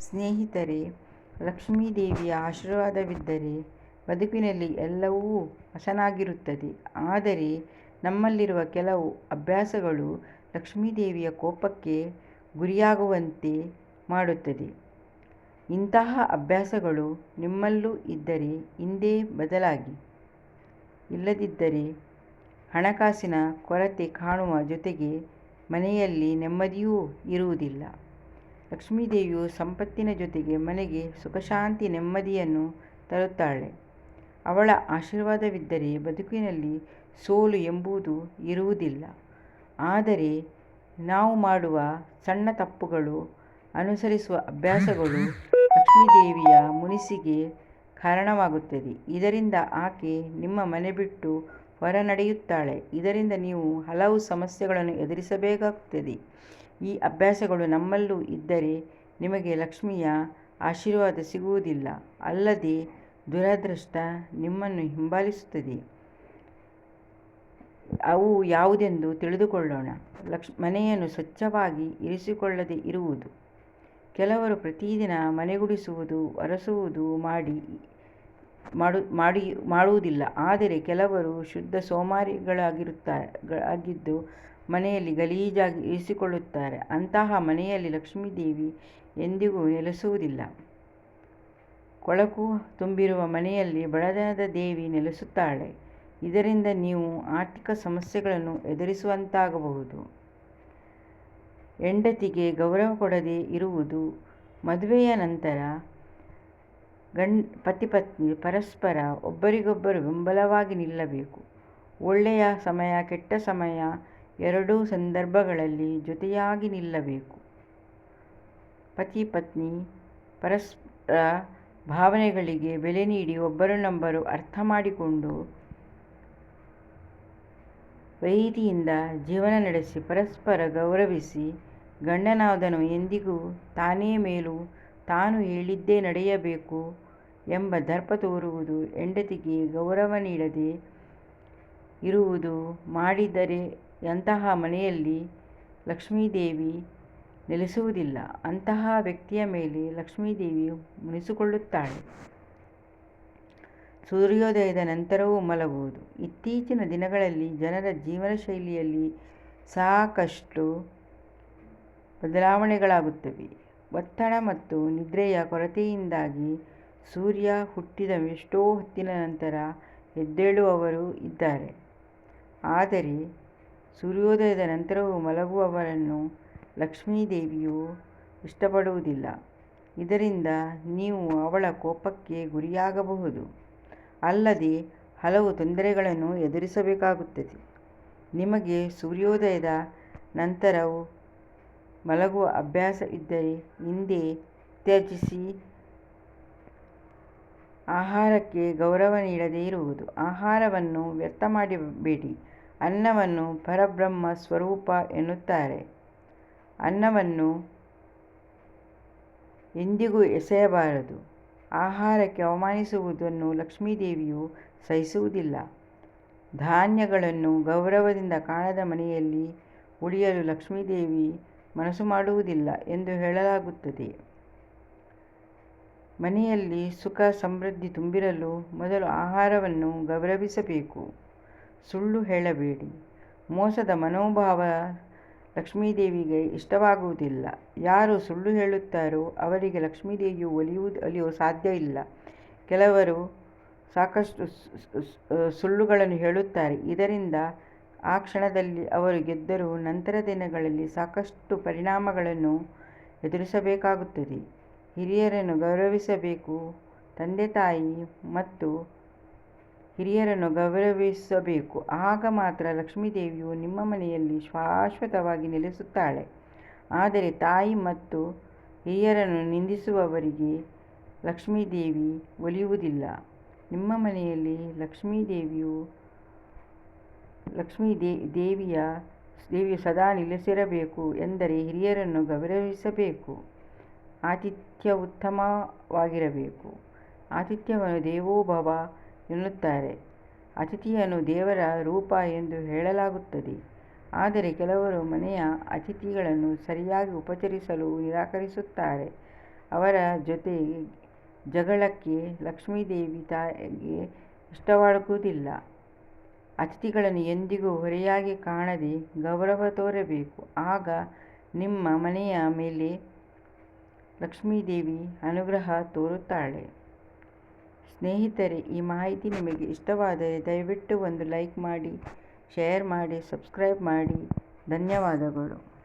ಸ್ನೇಹಿತರೆ, ಲಕ್ಷ್ಮೀದೇವಿಯ ಆಶೀರ್ವಾದವಿದ್ದರೆ ಬದುಕಿನಲ್ಲಿ ಎಲ್ಲವೂ ಹಸನಾಗಿರುತ್ತದೆ ಆದರೆ ನಮ್ಮಲ್ಲಿರುವ ಕೆಲವು ಅಭ್ಯಾಸಗಳು ಲಕ್ಷ್ಮೀದೇವಿಯ ಕೋಪಕ್ಕೆ ಗುರಿಯಾಗುವಂತೆ ಮಾಡುತ್ತದೆ. ಇಂತಹ ಅಭ್ಯಾಸಗಳು ನಿಮ್ಮಲ್ಲೂ ಇದ್ದರೆ ಇಂದೇ ಬದಲಾಗಿ. ಇಲ್ಲದಿದ್ದರೆ ಹಣಕಾಸಿನ ಕೊರತೆ ಕಾಣುವ ಜೊತೆಗೆ ಮನೆಯಲ್ಲಿ ನೆಮ್ಮದಿಯೂ ಇರುವುದಿಲ್ಲ. ಲಕ್ಷ್ಮೀದೇವಿಯು ಸಂಪತ್ತಿನ ಜೊತೆಗೆ ಮನೆಗೆ ಸುಖಶಾಂತಿ ನೆಮ್ಮದಿಯನ್ನು ತರುತ್ತಾಳೆ. ಅವಳ ಆಶೀರ್ವಾದವಿದ್ದರೆ ಬದುಕಿನಲ್ಲಿ ಸೋಲು ಎಂಬುದು ಇರುವುದಿಲ್ಲ. ಆದರೆ ನಾವು ಮಾಡುವ ಸಣ್ಣ ತಪ್ಪುಗಳು, ಅನುಸರಿಸುವ ಅಭ್ಯಾಸಗಳು ಲಕ್ಷ್ಮೀದೇವಿಯ ಮುನಿಸಿಗೆ ಕಾರಣವಾಗುತ್ತದೆ. ಇದರಿಂದ ಆಕೆ ನಿಮ್ಮ ಮನೆ ಬಿಟ್ಟು ಹೊರ ನಡೆಯುತ್ತಾಳೆ ಇದರಿಂದ ನೀವು ಹಲವು ಸಮಸ್ಯೆಗಳನ್ನು ಎದುರಿಸಬೇಕಾಗುತ್ತದೆ. ಈ ಅಭ್ಯಾಸಗಳು ನಮ್ಮಲ್ಲೂ ಇದ್ದರೆ ನಿಮಗೆ ಲಕ್ಷ್ಮಿಯ ಆಶೀರ್ವಾದ ಸಿಗುವುದಿಲ್ಲ. ಅಲ್ಲದೆ ದುರದೃಷ್ಟ ನಿಮ್ಮನ್ನು ಹಿಂಬಾಲಿಸುತ್ತದೆ. ಅವು ಯಾವುದೆಂದು ತಿಳಿದುಕೊಳ್ಳೋಣ. ಲಕ್ಷ್ ಮನೆಯನ್ನು ಸ್ವಚ್ಛವಾಗಿ ಇರಿಸಿಕೊಳ್ಳದೆ ಇರುವುದು. ಕೆಲವರು ಪ್ರತಿದಿನ ಮನೆಗುಡಿಸುವುದು ಒರೆಸುವುದು ಮಾಡಿ, ಮಾಡು, ಮಾಡಿ, ಮಾಡುವುದಿಲ್ಲ. ಆದರೆ ಕೆಲವರು ಶುದ್ಧ ಸೋಮಾರಿಗಳಾಗಿರುತ್ತಾರೆ ಆಗಿದ್ದು ಮನೆಯಲ್ಲಿ ಗಲೀಜಾಗಿ ಇರಿಸಿಕೊಳ್ಳುತ್ತಾರೆ. ಅಂತಹ ಮನೆಯಲ್ಲಿ ಲಕ್ಷ್ಮೀದೇವಿ ಎಂದಿಗೂ ನೆಲೆಸುವುದಿಲ್ಲ. ಕೊಳಕು ತುಂಬಿರುವ ಮನೆಯಲ್ಲಿ ಬಡತನದ ದೇವಿ ನೆಲೆಸುತ್ತಾಳೆ. ಇದರಿಂದ ನೀವು ಆರ್ಥಿಕ ಸಮಸ್ಯೆಗಳನ್ನು ಎದುರಿಸುವಂತಾಗಬಹುದು. ಹೆಂಡತಿಗೆ ಗೌರವ ಕೊಡದೆ ಇರುವುದು ಮದುವೆಯ ನಂತರ ಗಂಡ, ಪತಿ ಪತ್ನಿ ಪರಸ್ಪರ ಒಬ್ಬರಿಗೊಬ್ಬರು ಬೆಂಬಲವಾಗಿ ನಿಲ್ಲಬೇಕು. ಒಳ್ಳೆಯ ಸಮಯ ಕೆಟ್ಟ ಸಮಯ ಎರಡೂ ಸಂದರ್ಭಗಳಲ್ಲಿ ಜೊತೆಯಾಗಿ ನಿಲ್ಲಬೇಕು. ಪತಿ ಪತ್ನಿ ಪರಸ್ಪರ ಭಾವನೆಗಳಿಗೆ ಬೆಲೆ ನೀಡಿ ಒಬ್ಬರನ್ನೊಬ್ಬರು ಅರ್ಥ ಮಾಡಿಕೊಂಡು ಪ್ರೀತಿಯಿಂದ ಜೀವನ ನಡೆಸಿ ಪರಸ್ಪರ ಗೌರವಿಸಿ ಗಂಡನಾದನು ಎಂದಿಗೂ ತಾನೇ ಮೇಲು ತಾನು ಹೇಳಿದ್ದೇ ನಡೆಯಬೇಕು ಎಂಬ ದರ್ಪ ತೋರುವುದು ಹೆಂಡತಿಗೆ ಗೌರವ ನೀಡದೆ ಇರುವುದು ಮಾಡಿದರೆ ಅಂತಹ ಮನೆಯಲ್ಲಿ ಲಕ್ಷ್ಮೀದೇವಿ ನೆಲೆಸುವುದಿಲ್ಲ. ಅಂತಹ ವ್ಯಕ್ತಿಯ ಮೇಲೆ ಲಕ್ಷ್ಮೀದೇವಿ ಮುನಿಸಿಕೊಳ್ಳುತ್ತಾಳೆ. ಸೂರ್ಯೋದಯದ ನಂತರವೂ ಮಲಗುವುದು. ಇತ್ತೀಚಿನ ದಿನಗಳಲ್ಲಿ ಜನರ ಜೀವನ ಶೈಲಿಯಲ್ಲಿ ಸಾಕಷ್ಟು ಬದಲಾವಣೆಗಳಾಗುತ್ತವೆ. ಒತ್ತಡ ಮತ್ತು ನಿದ್ರೆಯ ಕೊರತೆಯಿಂದಾಗಿ ಸೂರ್ಯ ಹುಟ್ಟಿದ ಎಷ್ಟೋ ಹೊತ್ತಿನ ನಂತರ ಎದ್ದೇಳುವವರು ಇದ್ದಾರೆ. ಆದರೆ ಸೂರ್ಯೋದಯದ ನಂತರವೂ ಮಲಗುವವರನ್ನು ಲಕ್ಷ್ಮೀದೇವಿಯು ಇಷ್ಟಪಡುವುದಿಲ್ಲ. ಇದರಿಂದ ನೀವು ಅವಳ ಕೋಪಕ್ಕೆ ಗುರಿಯಾಗಬಹುದು. ಅಲ್ಲದೆ ಹಲವು ತೊಂದರೆಗಳನ್ನು ಎದುರಿಸಬೇಕಾಗುತ್ತದೆ. ನಿಮಗೆ ಸೂರ್ಯೋದಯದ ನಂತರವೂ ಮಲಗುವ ಅಭ್ಯಾಸ ಇದ್ದರೆ ಇಂದೇ ತ್ಯಜಿಸಿ ಆಹಾರಕ್ಕೆ ಗೌರವ ನೀಡದೇ ಇರುವುದು. ಆಹಾರವನ್ನು ವ್ಯರ್ಥ ಮಾಡಬೇಡಿ. ಅನ್ನವನ್ನು ಪರಬ್ರಹ್ಮ ಸ್ವರೂಪ ಎನ್ನುತ್ತಾರೆ. ಅನ್ನವನ್ನು ಎಂದಿಗೂ ಎಸೆಯಬಾರದು. ಆಹಾರಕ್ಕೆ ಅವಮಾನಿಸುವುದನ್ನು ಲಕ್ಷ್ಮೀದೇವಿಯು ಸಹಿಸುವುದಿಲ್ಲ. ಧಾನ್ಯಗಳನ್ನು ಗೌರವದಿಂದ ಕಾಣದ ಮನೆಯಲ್ಲಿ ಉಳಿಯಲು ಲಕ್ಷ್ಮೀದೇವಿ ಮನಸ್ಸು ಮಾಡುವುದಿಲ್ಲ ಎಂದು ಹೇಳಲಾಗುತ್ತದೆ. ಮನೆಯಲ್ಲಿ ಸುಖ ಸಮೃದ್ಧಿ ತುಂಬಿರಲು ಮೊದಲು ಆಹಾರವನ್ನು ಗೌರವಿಸಬೇಕು. ಸುಳ್ಳು ಹೇಳಬೇಡಿ. ಮೋಸದ ಮನೋಭಾವ ಲಕ್ಷ್ಮೀದೇವಿಗೆ ಇಷ್ಟವಾಗುವುದಿಲ್ಲ. ಯಾರು ಸುಳ್ಳು ಹೇಳುತ್ತಾರೋ ಅವರಿಗೆ ಲಕ್ಷ್ಮೀದೇವಿಯು ಒಲಿಯುವುದು ಒಲಿಯುವ ಸಾಧ್ಯ ಇಲ್ಲ. ಕೆಲವರು ಸಾಕಷ್ಟು ಸುಳ್ಳುಗಳನ್ನು ಹೇಳುತ್ತಾರೆ. ಇದರಿಂದ ಆ ಕ್ಷಣದಲ್ಲಿ ಅವರು ಗೆದ್ದರೂ ನಂತರ ದಿನಗಳಲ್ಲಿ ಸಾಕಷ್ಟು ಪರಿಣಾಮಗಳನ್ನು ಎದುರಿಸಬೇಕಾಗುತ್ತದೆ. ಹಿರಿಯರನ್ನು ಗೌರವಿಸಬೇಕು, ತಂದೆ ತಾಯಿ ಮತ್ತು ಹಿರಿಯರನ್ನು ಗೌರವಿಸಬೇಕು. ಆಗ ಮಾತ್ರ ಲಕ್ಷ್ಮೀದೇವಿಯು ನಿಮ್ಮ ಮನೆಯಲ್ಲಿ ಶಾಶ್ವತವಾಗಿ ನೆಲೆಸುತ್ತಾಳೆ. ಆದರೆ ತಾಯಿ ಮತ್ತು ಹಿರಿಯರನ್ನು ನಿಂದಿಸುವವರಿಗೆ ಲಕ್ಷ್ಮೀದೇವಿ ಒಲಿಯುವುದಿಲ್ಲ. ನಿಮ್ಮ ಮನೆಯಲ್ಲಿ ಲಕ್ಷ್ಮೀದೇವಿಯು ಲಕ್ಷ್ಮೀ ದೇ ದೇವಿಯ ದೇವಿಯು ಸದಾ ನೆಲೆಸಿರಬೇಕು ಎಂದರೆ ಹಿರಿಯರನ್ನು ಗೌರವಿಸಬೇಕು. ಆತಿಥ್ಯ ಉತ್ತಮವಾಗಿರಬೇಕು. ಆತಿಥ್ಯವನ್ನು ದೇವೋ ಭವ ಎನ್ನುತ್ತಾರೆ ಅತಿಥಿಯನ್ನು ದೇವರ ರೂಪ ಎಂದು ಹೇಳಲಾಗುತ್ತದೆ ಆದರೆ ಕೆಲವರು ಮನೆಯ ಅತಿಥಿಗಳನ್ನು ಸರಿಯಾಗಿ ಉಪಚರಿಸಲು ನಿರಾಕರಿಸುತ್ತಾರೆ ಅವರ ಜೊತೆ ಜಗಳಕ್ಕೆ ಲಕ್ಷ್ಮೀದೇವಿ ತಾಯಿಗೆ ಇಷ್ಟವಾಗುವುದಿಲ್ಲ. ಅತಿಥಿಗಳನ್ನು ಎಂದಿಗೂ ಹೊರೆಯಾಗಿ ಕಾಣದೆ ಗೌರವ ತೋರಬೇಕು. ಆಗ ನಿಮ್ಮ ಮನೆಯ ಮೇಲೆ ಲಕ್ಷ್ಮೀದೇವಿ ಅನುಗ್ರಹ ತೋರುತ್ತಾಳೆ. ಸ್ನೇಹಿತರೆ ಈ ಮಾಹಿತಿ ನಿಮಗೆ ಇಷ್ಟವಾದರೆ ದಯವಿಟ್ಟು ಒಂದು ಲೈಕ್ ಮಾಡಿ, ಶೇರ್ ಮಾಡಿ, ಸಬ್ಸ್ಕ್ರೈಬ್ ಮಾಡಿ. ಧನ್ಯವಾದಗಳು.